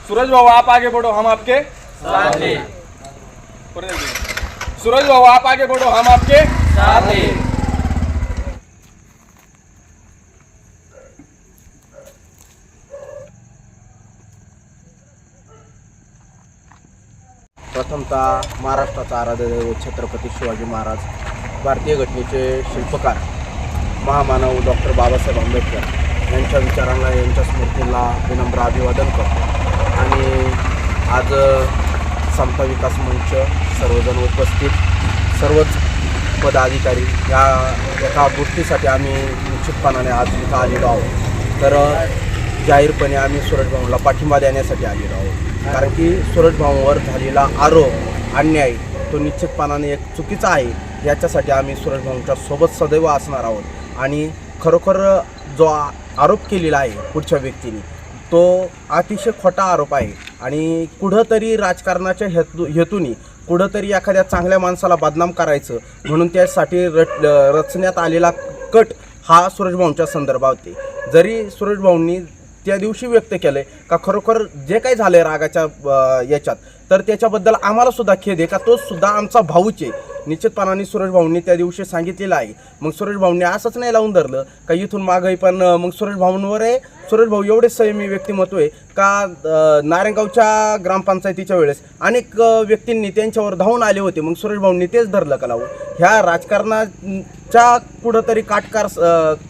सूरज बाबू आप आगे बढ़ो हम आपके साथ हैं. सूरज बाबू आप आगे बढ़ो हम आपके साथ प्रथमतः महाराष्ट्राचा आराध्य दैवत छत्रपती शिवाजी महाराज भारतीय घटनेचे शिल्पकार महामानव डॉक्टर बाबासाहेब आंबेडकर यांच्या विचारांना यांच्या स्मृतीला विनम्र अभिवादन करतो. आणि आज समता विकास मंच सर्वजण उपस्थित सर्वच पदाधिकारी या एका गोष्टीसाठी आम्ही निश्चितपणाने आज इथं आलेलो आहोत. तर जाहीरपणे आम्ही सूरज पाठिंबा देण्यासाठी आलेलो आहोत. कारण की सूरज झालेला आरोप अन्याय तो निश्चितपणाने एक चुकीचा आहे. याच्यासाठी आम्ही सूरज भाऊंच्या सोबत सदैव असणार आहोत. आणि खरोखर जो आरोप केलेला आहे पुढच्या व्यक्तीने तो अतिशय खोटा आरोप आहे. आणि कुठंतरी राजकारणाच्या हेतू हेतूने कुठंतरी एखाद्या चांगल्या माणसाला बदनाम करायचं म्हणून त्यासाठी रट रचण्यात आलेला कट हा सूरजभाऊंच्या संदर्भात जरी सूरजभाऊंनी त्या दिवशी व्यक्त केलं. का खरोखर जे काही झालं आहे रागाच्या याच्यात तर त्याच्याबद्दल आम्हाला सुद्धा खेद आहे. का तो सुद्धा आमचा भाऊच आहे. निश्चितपणाने सुरेश भाऊंनी त्या दिवशी सांगितलेलं आहे. मग सुरेश भाऊंनी असंच नाही लावून धरलं. का इथून मागही पण मग सुरेश भाऊंवर आहे. सुरेश भाऊ एवढे संयमी व्यक्तिमत्व आहे. का नारायणगावच्या ग्रामपंचायतीच्या वेळेस अनेक व्यक्तींनी त्यांच्यावर धावून आले होते. मग सुरेश भाऊंनी तेच धरलं का लावून? ह्या राजकारणाच्या कुठंतरी काटकार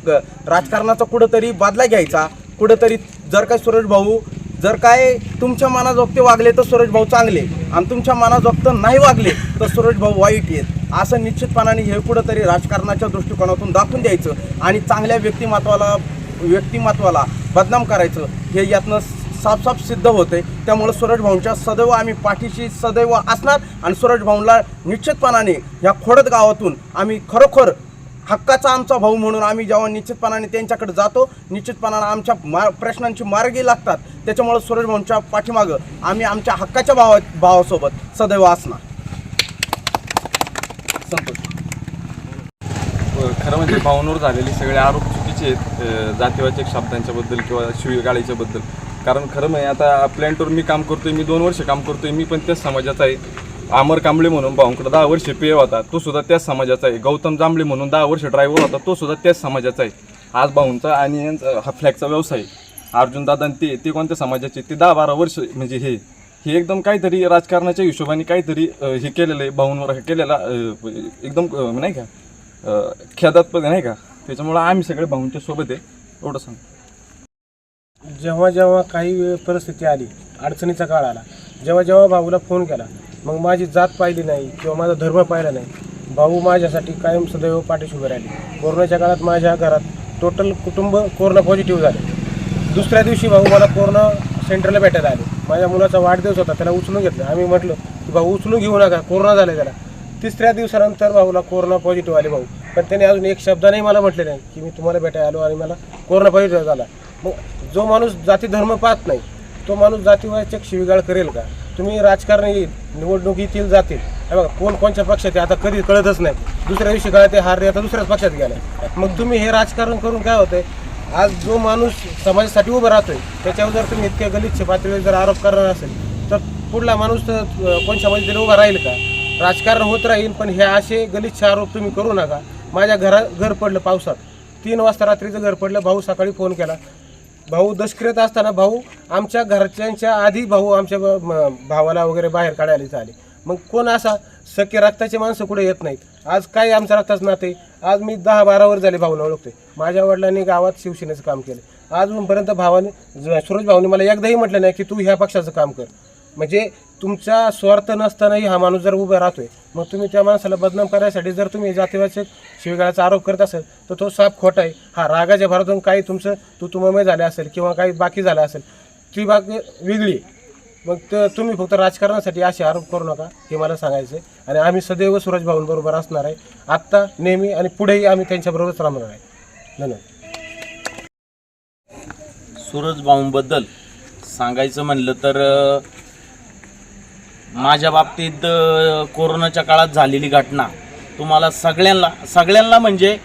क- राजकारणाचा कुठंतरी बदला घ्यायचा. कुठंतरी जर काय सुरेश भाऊ जर काय तुमच्या मनाजोगते वागले तर सुरेश भाऊ चांगले. आणि तुमच्या मनाजोगत नाही वागले तर सुरेश भाऊ वाईट येत. असं निश्चितपणाने हे कुठंतरी राजकारणाच्या दृष्टिकोनातून दाखवून द्यायचं आणि चांगल्या व्यक्तिमत्वाला व्यक्तिमत्वाला बदनाम करायचं. हे यातनं साफसाफ सिद्ध होते त्यामुळे सुरेश भाऊंच्या सदैव आम्ही पाठीशी सदैव असणार आणि सुरेश भाऊंला निश्चितपणाने ह्या खोडत गावातून आम्ही खरोखर हक्काचा आमचा भाऊ म्हणून आम्ही जेव्हा निश्चितपणाने त्यांच्याकडे जातो निश्चितपणाने आमच्या मा प्रश्नांची मार्गी लागतात. त्याच्यामुळं सूरज भाऊंच्या पाठीमागं आम्ही आमच्या हक्काच्या भावा भावासोबत सदैव असणार. संतोष. खरं म्हणजे भाऊंवर झालेले सगळे आरोप चुकीचे आहेत जातीवाचक शब्दांच्याबद्दल किंवा शिवीगाळीच्याबद्दल कारण खरं म्हणजे आता प्लॅन्टवर मी काम करतोय मी दोन वर्ष काम करतोय मी पण त्याच समाजाचा आहे. अमर कांबळे म्हणून भाऊंकडे दहा वर्ष पेय होता. तो सुद्धा त्याच समाजाचा आहे. गौतम जांभळे म्हणून दहा वर्ष ड्रायव्हर होता. तो सुद्धा त्याच समाजाचा आहे. आज भाऊंचा आणि यांचा हा फ्लॅगचा व्यवसाय आहे. अर्जुन दादा आणि ते ते कोणत्या समाजाचे ते दहा बारा वर्ष म्हणजे हे हे एकदम काहीतरी राजकारणाच्या हिशोबाने काहीतरी हे केलेलं आहे. भाऊंवर केलेला एकदम नाही का? अं, खेदात्मक नाही का? त्याच्यामुळं आम्ही सगळे भाऊंच्या सोबत आहे. एवढं सांग. जेव्हा जेव्हा काही वेळ परिस्थिती आली अडचणीचा काळ आला जेव्हा जेव्हा भाऊला फोन केला मग माझी जात पाहिली नाही किंवा माझा धर्म पाहिला नाही. भाऊ माझ्यासाठी कायम सदैव पाठीशी उभे राहिले. कोरोनाच्या काळात माझ्या घरात टोटल कुटुंब कोरोना पॉझिटिव्ह झाले. दुसऱ्या दिवशी भाऊ मला कोरोना सेंटरला भेटायला आले. माझ्या मुलाचा वाढदिवस होता त्याला उचलून घेतलं. आम्ही म्हटलं की भाऊ उचलून घेऊ नका कोरोना झाला त्याला. तिसऱ्या दिवसानंतर भाऊला कोरोना पॉझिटिव्ह आले भाऊ. पण त्याने अजून एक शब्दाने मला म्हटले नाही की मी तुम्हाला भेटायला आलो आणि मला कोरोना पॉझिटिव्ह झाला. मग जो माणूस जाती धर्म पाहत नाही तो माणूस जातीवाचक शिविगाळ करेल का? तुम्ही राजकारणी निवडणुकीतील जातील. हे बघा कोण कोणत्या पक्षात आहे आता कधी कळतच नाही. दुसऱ्या दिवशी कळते हार आता दुसऱ्याच पक्षात गेले मग तुम्ही हे राजकारण करून काय होतंय? आज जो माणूस समाजासाठी उभा राहतोय त्याच्यावर जर तुम्ही इतक्या गलिच्छ पातळीवर जर आरोप करणार असेल तर पुढला माणूस तर अं, कोण समाजातील उभा राहील का? राजकारण होत राहील पण हे असे गलिच्छ आरोप तुम्ही करू नका. माझ्या घरा घर पडलं पावसात. तीन वाजता रात्रीचं घर पडलं भाऊ सकाळी फोन केला. भाऊ दशक्रियत असताना भाऊ आमच्या घरच्यांच्या आधी भाऊ आमच्या भावाला वगैरे बाहेर काढायला आले मग कोण असा सख्य रक्ताचे माणसं कुठे येत नाहीत? आज काय आमचा रक्ताच नाते आज मी दहा बारा वर झाले भाऊला ओळखते माझ्या वडिलांनी गावात शिवसेनेचं काम केलं. आजपर्यंत भावाने ज- सूरज भाऊने मला एकदाही म्हटलं नाही की तू ह्या पक्षाचं काम कर. म्हणजे तुमचा स्वार्थ नसतानाही हा माणूस जर उभा राहतोय मग तुम्ही त्या माणसाला बदनाम करायसाठी जर तुम्ही जातीवाचक शिवगाळाचा आरोप करत असेल तर तो साफ खोटा आहे. हा रागाच्या भरातून काही तुमचं तू तुमय झाले असेल किंवा काही बाकी झालं असेल ती बाग वेगळी आहे. मग तर तुम्ही फक्त राजकारणासाठी असे आरोप करू नका हे मला सांगायचं आहे आणि आम्ही सदैव सूरज भाऊंबरोबर असणार आहे. आत्ता नेहमी आणि पुढेही आम्ही त्यांच्याबरोबरच राहणार आहे. धन्यवाद. सूरज भाऊंबद्दल सांगायचं म्हणलं तर माझ्या बाबतीत कोरोनाच्या काळात झालेली घटना तुम्हाला सगळ्यांना सगळ्यांना म्हणजे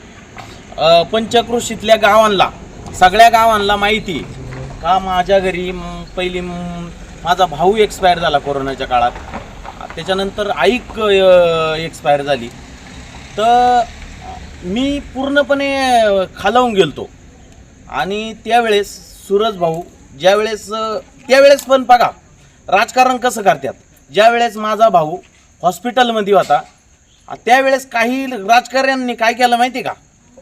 पंचक्रोशीतल्या गावांना सगळ्या गावांना माहिती का माझ्या घरी पहिली माझा भाऊ एक्सपायर झाला कोरोनाच्या काळात. त्याच्यानंतर आईक एक्सपायर झाली. तर मी पूर्णपणे खालावून गेलतो. आणि त्यावेळेस सूरज भाऊ ज्यावेळेस त्यावेळेस पण बघा राजकारण कसं करतात? ज्यावेळेस माझा भाऊ हॉस्पिटलमध्ये होता त्यावेळेस काही राजकारण्यांनी काय केलं माहिती का?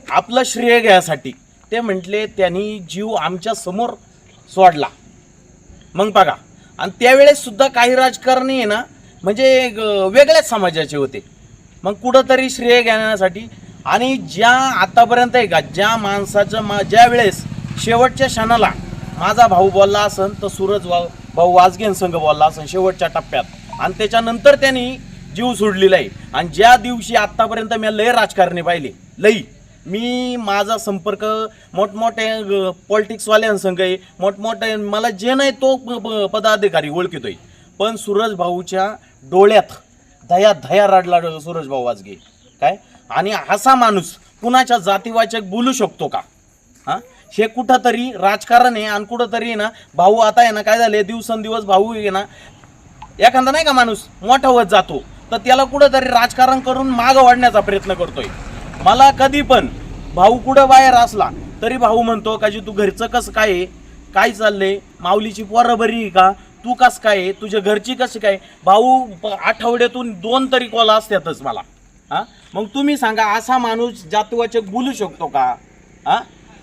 आपलं श्रेय घ्यायसाठी. ते म्हटले त्यांनी जीव आमच्यासमोर सोडला. मग बघा आणि त्यावेळेस सुद्धा काही राजकारणी आहे ना म्हणजे वेगळ्याच समाजाचे होते. मग कुठंतरी श्रेय घेण्यासाठी आणि ज्या आतापर्यंत आहे का ज्या माणसाचं मा ज्या वेळेस शेवटच्या क्षणाला माझा भाऊ बोलला असन तर सूरज वा भाऊ वाजगेन संघ बोलला असं शेवटच्या टप्प्यात. आणि त्याच्यानंतर त्यांनी जीव सोडलेला आहे. आणि ज्या दिवशी आत्तापर्यंत मी लय राजकारणी पाहिले लई. मी माझा संपर्क मोठमोठे पॉलिटिक्सवाल्यांसंग आहे. मोठमोठे मला जे नाही तो प- प- पदाधिकारी ओळखितोय. पण सूरज भाऊच्या डोळ्यात दया दया रडला सूरज भाऊ वाजगे. काय? आणि असा माणूस कुणाच्या जातीवाचक बोलू शकतो का? हां? हे कुठंतरी राजकारण आहे आणि कुठंतरी आहे ना भाऊ आता आहे ना काय झाले दिवसेंदिवस भाऊ आहे ना एखादा नाही का माणूस मोठा होत जातो तर त्याला कुठंतरी राजकारण करून मागं वाढण्याचा प्रयत्न करतोय. मला कधी पण भाऊ कुठं बाहेर असला तरी भाऊ म्हणतो का जी तू घरचं कसं काय आहे? काय चाललंय? माऊलीची पोरं बरी आहे का? तू कसं काय आहे? तुझ्या घरची कशी काय भाऊ आठवड्यातून दोन तरी कॉल असतातच मला. हा? मग तुम्ही सांगा असा माणूस जातवाचक बोलू शकतो का? हा?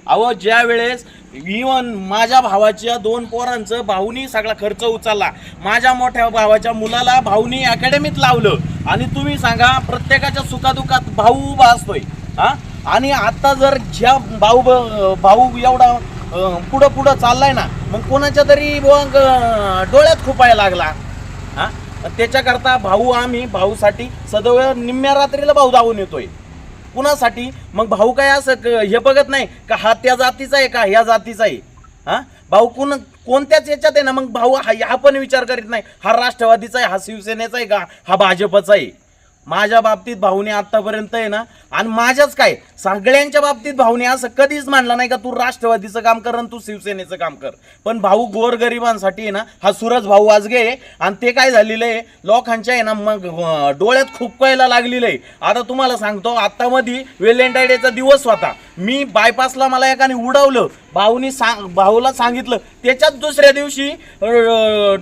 अहो ज्या वेळेस इवन माझ्या भावाच्या दोन पोरांचं भाऊनी सगळा खर्च उचलला. माझ्या मोठ्या भावाच्या मुलाला भाऊनी अकॅडमीत लावलं. आणि तुम्ही सांगा प्रत्येकाच्या सुखादुखात भाऊ उभा असतोय. हा? आणि आता जर ज्या भाऊ ब- भाऊ एवढा पुढं पुढं चाललाय ना मग कोणाच्या तरी मग डोळ्यात खुपायला लागला. हा? त्याच्याकरता भाऊ आम्ही भाऊसाठी सदैव निम्म्या रात्रीला भाऊ धावून येतोय. कुणासाठी? मग भाऊ काय असं हे बघत नाही का हा त्या जातीचा आहे का ह्या जातीचा आहे? हा? भाऊ कोण कोणत्याच याच्यात आहे ना मग भाऊ हा हा पण विचार करीत नाही. हा राष्ट्रवादीचा आहे हा शिवसेनेचा आहे का? हा भाजपचा आहे. माझ्या बाबतीत भाऊने आतापर्यंत आहे ना आणि माझ्याच काय सगळ्यांच्या बाबतीत भाऊने असं कधीच मानलं नाही का तू राष्ट्रवादीचं काम कर आणि तू शिवसेनेचं काम कर. पण भाऊ गोरगरिबांसाठी आहे ना हा सूरज भाऊ वाजगे आहे आणि ते काय झालेलं आहे लोकांच्या आहे ना मग डोळ्यात डोळ्यात खुपकायला लागलेलं आहे. आता तुम्हाला सांगतो आत्तामध्ये मध्ये व्हॅलेंटाईन डेचा दिवस होता. मी बायपासला मला एकाने उडवलं भाऊनी सांग भाऊला सांगितलं. त्याच्याच दुसऱ्या दिवशी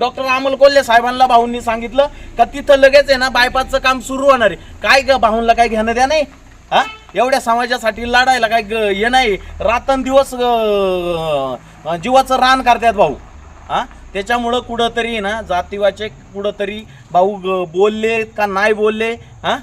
डॉक्टर अमोल कोल्हे साहेबांना भाऊंनी सांगितलं का तिथं लगेच आहे ना बायपासचं काम सुरू होणार आहे. काय ग भाऊंला काय घेणं द्या नाही हा? एवढ्या समाजासाठी लढायला काय ग- हे नाही. रात्रंदिवस जीवाचं रान करतात भाऊ. हा? त्याच्यामुळं कुठंतरी ना जातीवाचे कुठंतरी भाऊ ग- बोलले का नाही बोलले? हा?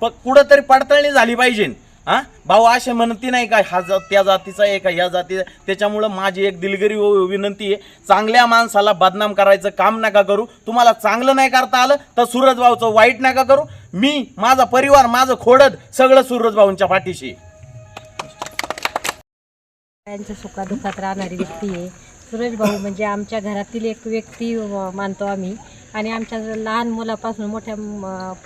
प कुठंतरी पडताळणी झाली पाहिजे. हा? भाऊ असे म्हणती नाही का हा जात त्या जातीचा आहे का ह्या जातीचा त्याच्यामुळं माझी एक दिलगिरी विनंती आहे. चांगल्या माणसाला बदनाम करायचं काम नका करू. तुम्हाला चांगलं नाही करता आलं तर सूरज भाऊचं वाईट नका करू. मी माझा परिवार माझं खोडत सगळं सूरज भाऊंच्या पाठीशी आहे. त्यांच्या सुखादुखात राहणारी व्यक्ती आहे. सुरेश भाऊ म्हणजे आमच्या घरातील एक व्यक्ती मानतो आम्ही. आणि आमच्या लहान मुलापासून मोठ्या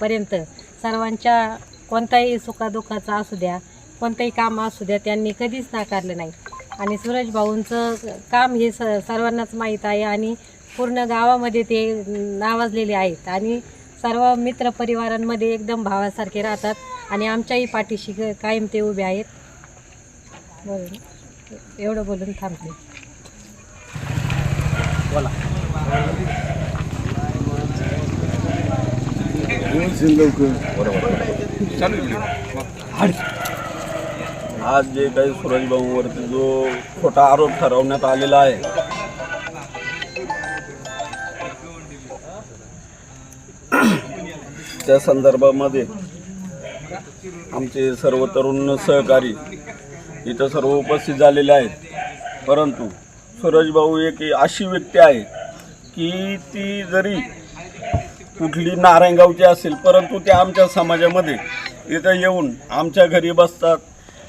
पर्यंत सर्वांच्या कोणताही सुखादुखाचा असू द्या कोणतंही काम असू द्या त्यांनी कधीच नाकारलं नाही. आणि सुरेश भाऊंचं काम हे स सर्वांनाच माहीत आहे आणि पूर्ण गावामध्ये ते नावाजलेले आहेत. आणि सर्व मित्रपरिवारांमध्ये एकदम भावासारखे राहतात आणि आमच्याही पाठीशी कायम ते उभे आहेत. बरं एवढं बोलून थांबते. आज जे काही सुरजभाऊंवरती जो खोटा आरोप ठरवण्यात आलेला आहे. त्या संदर्भामध्ये आमचे सर्व तरुण सहकारी इथं सर्व उपस्थित झालेले आहेत. परंतु सूरजभाऊ एक अशी व्यक्ती आहे की ती जरी कुठली नारायणगावची असेल परंतु ते आमच्या समाजामध्ये इथं येऊन आमच्या घरी बसतात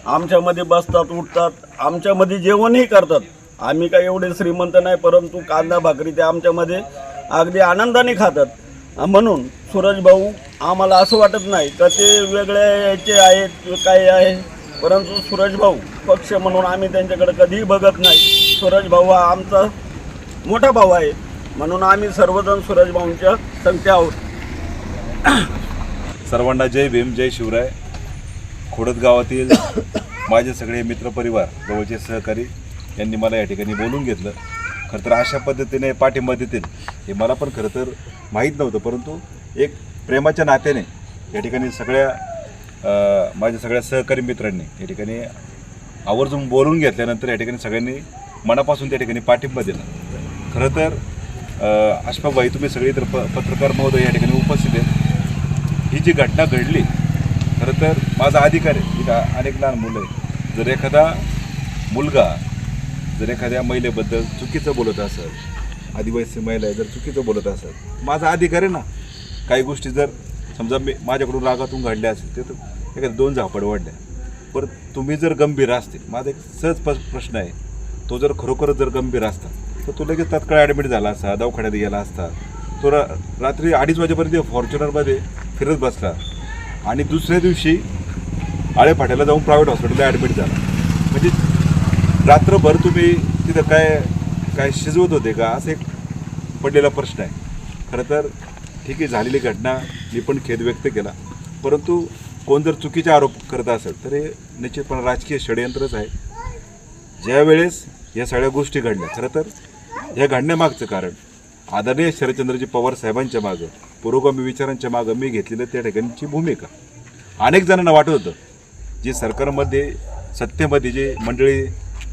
आमच्यामध्ये बसतात उठतात आमच्यामध्ये जेवणही करतात. आम्ही काय एवढे श्रीमंत नाही परंतु कांदा भाकरी ते आमच्यामध्ये अगदी आनंदाने खातात. म्हणून सूरज भाऊ आम्हाला असं वाटत नाही का ते वेगळे याचे आहेत काय आहे? परंतु सूरज भाऊ पक्ष म्हणून आम्ही त्यांच्याकडे कधीही बघत नाही. सूरज भाऊ हा आमचा मोठा भाऊ आहे. म्हणून आम्ही सर्वजण सूरज भाऊंच्या आहोत. सर्वांना जय भीम जय शिवराय. खोडत गावातील माझे सगळे मित्रपरिवार जवळचे सहकारी यांनी मला या ठिकाणी बोलून घेतलं. खरं तर अशा पद्धतीने पाठिंबा देतील हे मला पण खरं तर माहीत नव्हतं. परंतु एक प्रेमाच्या नात्याने या ठिकाणी सगळ्या माझ्या सगळ्या सहकारी मित्रांनी या ठिकाणी आवर्जून बोलून घेतल्यानंतर या ठिकाणी सगळ्यांनी मनापासून त्या ठिकाणी पाठिंबा दिला. खरं तर अं, अशफाकबाई तुम्ही सगळे इतर प पत्रकार महोदय या ठिकाणी उपस्थित आहेत. ही जी घटना घडली खरं तर माझा अधिकार आहे इथं अनेक लहान मुलं आहेत. जर एखादा मुलगा जर एखाद्या महिलेबद्दल चुकीचं बोलत असेल आदिवासी महिला आहे जर चुकीचं बोलत असेल माझा अधिकार आहे ना काही गोष्टी जर समजा मी माझ्याकडून रागातून घडल्या असतील ते तर एखाद्या दोन झापड वाढल्या पर तुम्ही जर गंभीर असतील माझा एक सहज प- प्रश्न आहे तो जर खरोखरच जर गंभीर असता तर तो लगेच तात्काळ ॲडमिट झाला असता दवाखान्यात गेला असता तो रा रात्री अडीच वाजेपर्यंत फॉर्च्युनरमध्ये फिरत बसला. आणि दुसऱ्या दिवशी आळेफाट्याला जाऊन प्रायव्हेट हॉस्पिटलला ॲडमिट झाला. म्हणजे रात्रभर तुम्ही तिथं काय काय शिजवत होते का? असं एक पडलेला प्रश्न आहे. खरं तर ठीक आहे झालेली घटना मी पण खेद व्यक्त केला. परंतु कोण जर चुकीचे आरोप करत असेल तर हे निश्चितपणे राजकीय षडयंत्रच आहे. ज्यावेळेस या सगळ्या गोष्टी घडल्या खरं तर या घडण्यामागचं कारण आदरणीय शरदचंद्रजी पवार साहेबांच्या मागं पुरोगामी विचारांच्या मागं मी घेतलेलं त्या ठिकाणची भूमिका. अनेक जणांना वाटत होतं जे सरकारमध्ये सत्तेमध्ये जे मंडळी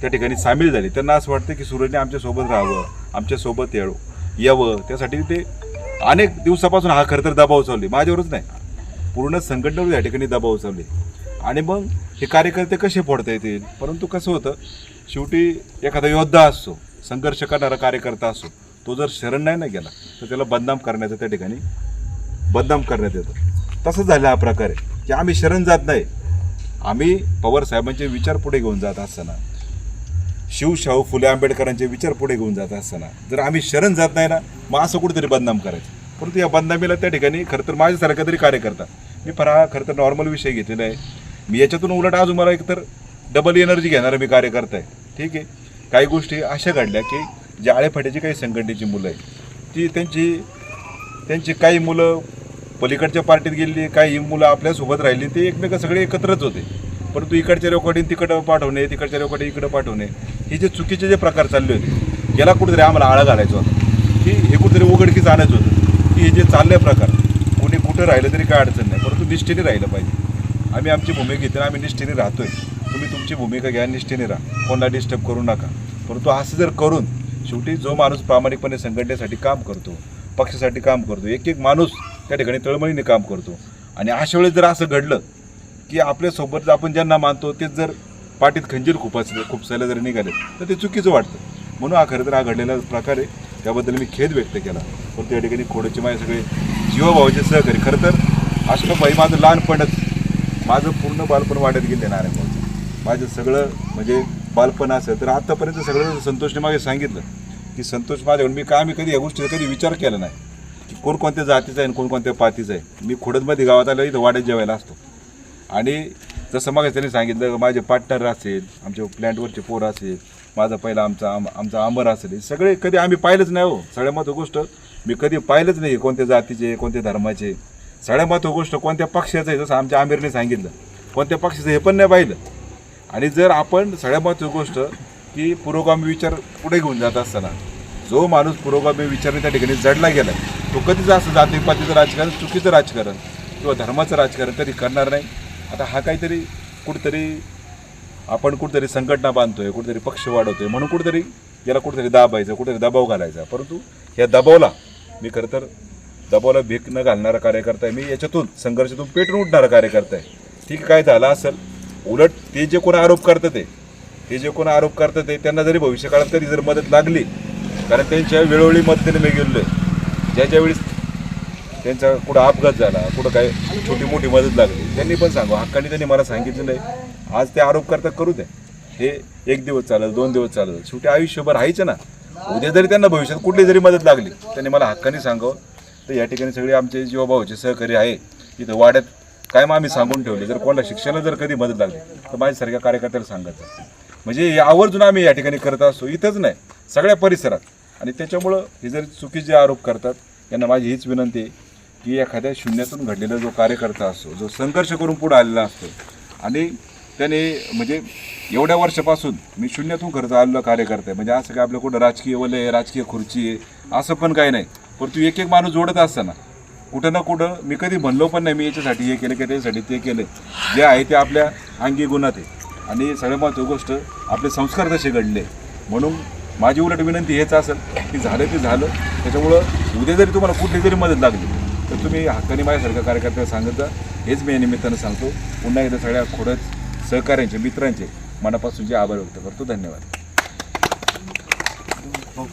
त्या ठिकाणी सामील झाली त्यांना असं वाटतं की सूरजने आमच्यासोबत राहावं आमच्यासोबत यावं यावं. त्यासाठी ते अनेक दिवसापासून हा खरं तर दबाव चालली माझ्यावरच नाही. पूर्ण संघटनेवर या ठिकाणी दबाव चालले आणि मग हे कार्यकर्ते कसे फोडता येतील? परंतु कसं होतं शेवटी एखादा योद्धा असतो संघर्ष करणारा कार्यकर्ता असतो. तो जर शरण नाही ना गेला तर त्याला बदनाम करण्याचं त्या ठिकाणी बदनाम करण्यात येतं. तसं झालं हा प्रकार आहे की आम्ही शरण जात नाही. आम्ही पवार साहेबांचे विचार पुढे घेऊन जात असताना शिवशाहू फुले आंबेडकरांचे विचार पुढे घेऊन जात असताना जर आम्ही शरण जात नाही ना मग असं कुठेतरी बदनाम करायचं. परंतु या बदनामीला त्या ठिकाणी खरं तर माझ्यासारखा तरी कार्यकर्ता मी फार हा खरं तर नॉर्मल विषय घेतलेला आहे. मी याच्यातून उलट अजून मला एकतर डबल एनर्जी घेणारा मी कार्यकर्ता आहे. ठीक आहे. काही गोष्टी अशा घडल्या की जे आळेफाट्याची काही संघटनेची मुलं आहेत ती त्यांची त्यांची काही मुलं पलीकडच्या पार्टीत गेली काही मुलं आपल्यासोबत राहिली ते एकमेक सगळे एकत्रच होते. परंतु इकडच्या रेकॉर्डिंग तिकडं पाठवणे तिकडच्या रेकॉर्डिंग इकडं पाठवणे हे जे चुकीचे जे प्रकार चालले होते याला कुठेतरी आम्हाला आळा घालायचा होता. की हे कुठेतरी उघडकीच आणायचं होतं. की हे जे चालले प्रकार कोणी कुठं राहिलं तरी काय अडचण नाही. परंतु निष्ठेने राहिलं पाहिजे. आम्ही आमची भूमिका घेतो आम्ही निष्ठेने राहतोय. तुम्ही तुमची भूमिका घ्या निष्ठेने राहा. कोणाला डिस्टर्ब करू नका. परंतु असं जर करून शेवटी जो माणूस प्रामाणिकपणे संघटनेसाठी काम करतो पक्षासाठी काम करतो एक एक माणूस त्या ठिकाणी तळमळीने काम करतो. आणि अशा वेळेस जर असं घडलं की आपल्यासोबत आपण ज्यांना मानतो तेच जर पाठीत खंजीर खुपास खुपसायला जर निघाले तर ते चुकीचं वाटतं. म्हणून हा खरं तर हा घडलेला प्रकार आहे. त्याबद्दल मी खेद व्यक्त केला. पण त्या ठिकाणी खोडचे माझे सगळे जीवभावाचे सहकारी खरं तर अशोकबाई माझं लहानपणच माझं पूर्ण बालपण वाढत गेले नारायणगावचं. माझं सगळं म्हणजे बालपण असेल तर आत्तापर्यंत सगळं संतोषने मागे सांगितलं. की संतोष माझ्याकडून मी काय मी कधी या गोष्टीचा कधी विचार केला नाही? की कोणकोणत्या जातीचा आहे कोणकोणत्या पातीचा आहे? मी खोडदमध्ये गावात आलं इथं वाड्यात जेवायला असतो. आणि जसं मग त्यांनी सांगितलं माझे पार्टनर असेल आमच्या प्लॅन्टवरचे पोर असेल माझा पहिला आमचा आम आमचा आंबर असेल हे सगळे कधी आम्ही पाहिलंच नाही हो. सगळ्या महत्त्व गोष्ट मी कधी पाहिलंच नाही कोणत्या जातीचे कोणत्या धर्माचे सगळ्या महत्त्व गोष्ट कोणत्या पक्षाचं आहे जसं आमच्या आमिरने सांगितलं. कोणत्या पक्षाचं हे पण नाही पाहिलं. आणि जर आपण सगळ्या महत्त्व गोष्ट की पुरोगामी विचार पुढे घेऊन जात असताना जो माणूस पुरोगामी विचाराने त्या ठिकाणी जडला गेला तो कधीच असं जातीपातीचं राजकारण चुकीचं राजकारण किंवा धर्माचं राजकारण कधी करणार नाही. आता हा काहीतरी कुठेतरी आपण कुठेतरी संघटना बांधतोय कुठेतरी पक्ष वाढवतोय म्हणून कुठेतरी याला कुठेतरी दाबायचं कुठेतरी दबाव घालायचा. परंतु या दबावला मी खरं तर दबावला भीक न घालणारा कार्यकर्ता आहे मी. याच्यातून संघर्षातून पेटून उठणारा कार्यकर्ता आहे ठीक काय झालं असेल उलट ते जे कोण आरोप करतात ते ते जे कोण आरोप करतात ते त्यांना जरी भविष्यकाळात कधी जर मदत लागली कारण त्यांच्या वेळोवेळी मदतीने मी गेलो आहे ज्या वेळेस त्यांचा कुठं अपघात झाला कुठं काय छोटी मोठी मदत लागली त्यांनी पण सांगू. हक्काने त्यांनी मला सांगितलेलं आहे आज ते आरोप करता करू द्या. हे एक दिवस चालत दोन दिवस चालत शेवटी आयुष्यभर राहायचं ना. उद्या जरी त्यांना भविष्यात कुठली जरी मदत लागली त्यांनी मला हक्काने सांगावं. तर या ठिकाणी सगळे आमचे जीवभावाचे सहकारी आहे. इथं वाड्यात मग आम्ही सांगून ठेवले. जर कोणाला शिक्षणाला जर कधी मदत लागली तर माझ्यासारख्या कार्यकर्त्याला सांगायचं म्हणजे आवर्जून आम्ही या ठिकाणी करत असतो. इथंच नाही सगळ्या परिसरात. आणि त्याच्यामुळं हे जर चुकीचे आरोप करतात यांना माझी हीच विनंती आहे की एखाद्या शून्यातून घडलेला जो कार्यकर्ता असतो जो संघर्ष करून पुढे आलेला असतो आणि त्याने म्हणजे एवढ्या वर्षापासून मी शून्यातून खर्च आलेला कार्यकर्ता आहे म्हणजे असं काय आपलं कुठं राजकीय वलय आहे राजकीय खुर्ची आहे असं पण काही नाही. परंतु एक एक माणूस जोडत असताना कुठं ना कुठं मी कधी म्हणलो पण नाही मी याच्यासाठी हे केलं की त्याच्यासाठी ते केलं. जे आहे ते आपल्या अंगी गुणात आहे. आणि सगळ्यात महत्त्वाची गोष्ट आपले संस्कार तसे घडले. म्हणून माझी उलट विनंती हेच असेल की झालं ते झालं. त्याच्यामुळं उद्या जरी तुम्हाला कुठली जरी मदत लागली तर तुम्ही हक्काने माझ्यासारख्या कार्यकर्त्याला सांगत जा. हेच मी या निमित्तानं सांगतो. पुन्हा एकदा सगळ्या खोडच सहकाऱ्यांचे मित्रांचे मनापासून जे आभार व्यक्त करतो. धन्यवाद. हो.